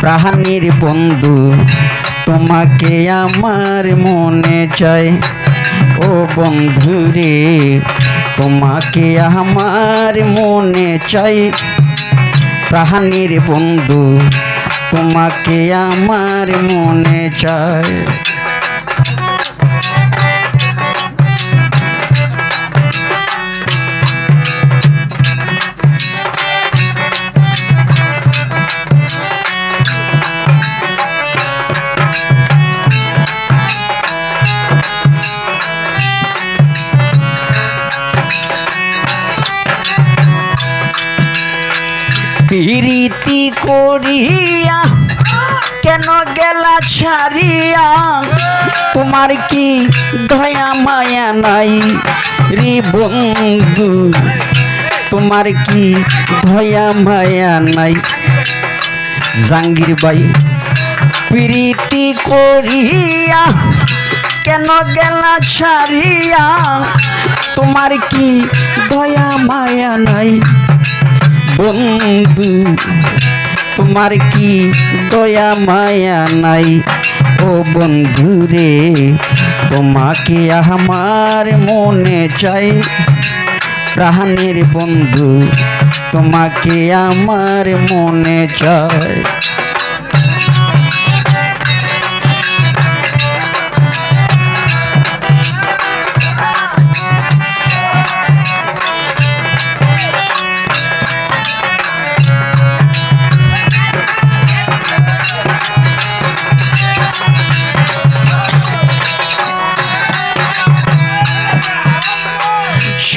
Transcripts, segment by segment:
প্রাণীর বন্ধু, তোমাকে আমার মনে চাই। ও বন্ধু রে, তোমাকে আমার মনে চাই। প্রাণীর বন্ধু, তোমাকে আমার মনে চায় করিয়া কেন গেলা ছাড়িয়া? তোমার কি দয়া, মায়া নাই রে বন্ধু? তোমার কি দয়া, মায়া নাই? জাঙ্গির বাই প্রীতি করিয়া কেন গেলা ছাড়িয়া? তোমার কি দয়া, মায়া নাই? বন্ধু তোমার কি দয়া, মায়া নাই? ও বন্ধু রে তোমাকে আমার মনে চাই। প্রাণের বন্ধু, তোমাকে আমার মনে চায়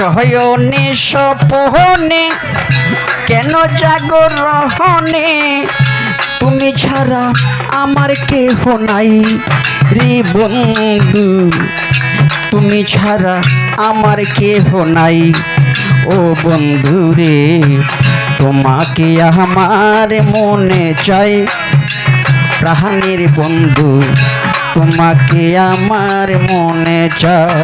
সহয়নে সপহনে, কেন জাগরহনে তুমি ছাড়া আমার কেহ নাই রে বন্ধু। তুমি ছাড়া আমার কেহ নাই। ও বন্ধু রে, তোমাকে আমার মনে চাই। প্রাণের বন্ধু, তোমাকে আমার মনে চায়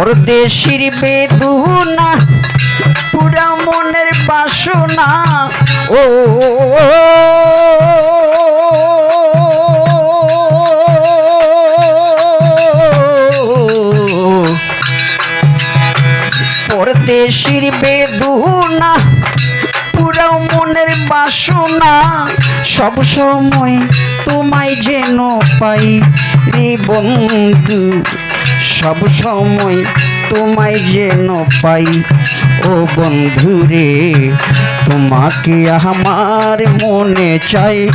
পরদেশির বেদুনা, পুরা মনের বাসনা। ও পরদেশির বেদুনা, পুরা মনের বাসনা। সব সময় তোমায় যেন পাই রে বন্ধু। সব সময় তোমায় যেন পাই। ও বন্ধু রে তোমাকে আমার মনে চাই।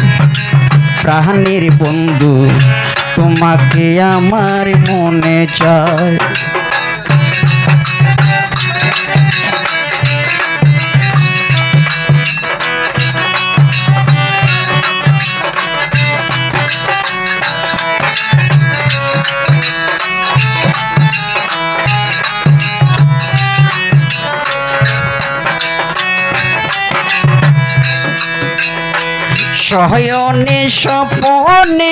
প্রাণের বন্ধু, তোমাকে আমার মনে চায় সহয়নে সপনে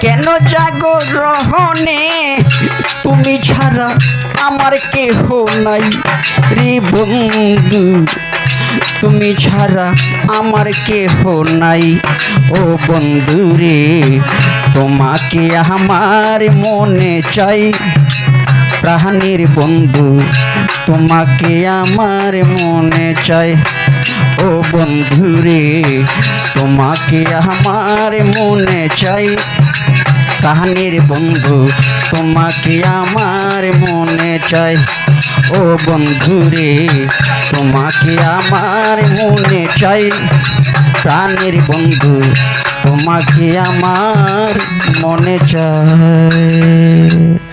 কেন জাগরহনে তুমি ছাড়া আমার কেহ নাই রে বন্ধু। তুমি ছাড়া আমার কেহ নাই ও বন্ধু রে। তোমাকে আমার মনে চাই, প্রাণীর বন্ধু। তোমাকে আমার মনে চাই, ও বন্ধু রে। তোমাকে আমার মনে চাই। কাহানির বন্ধু, তোমাকে আমার মনে চাই। ও বন্ধু রে, তোমাকে আমার মনে চাই। প্রাণের বন্ধু, তোমাকে আমার মনে চায়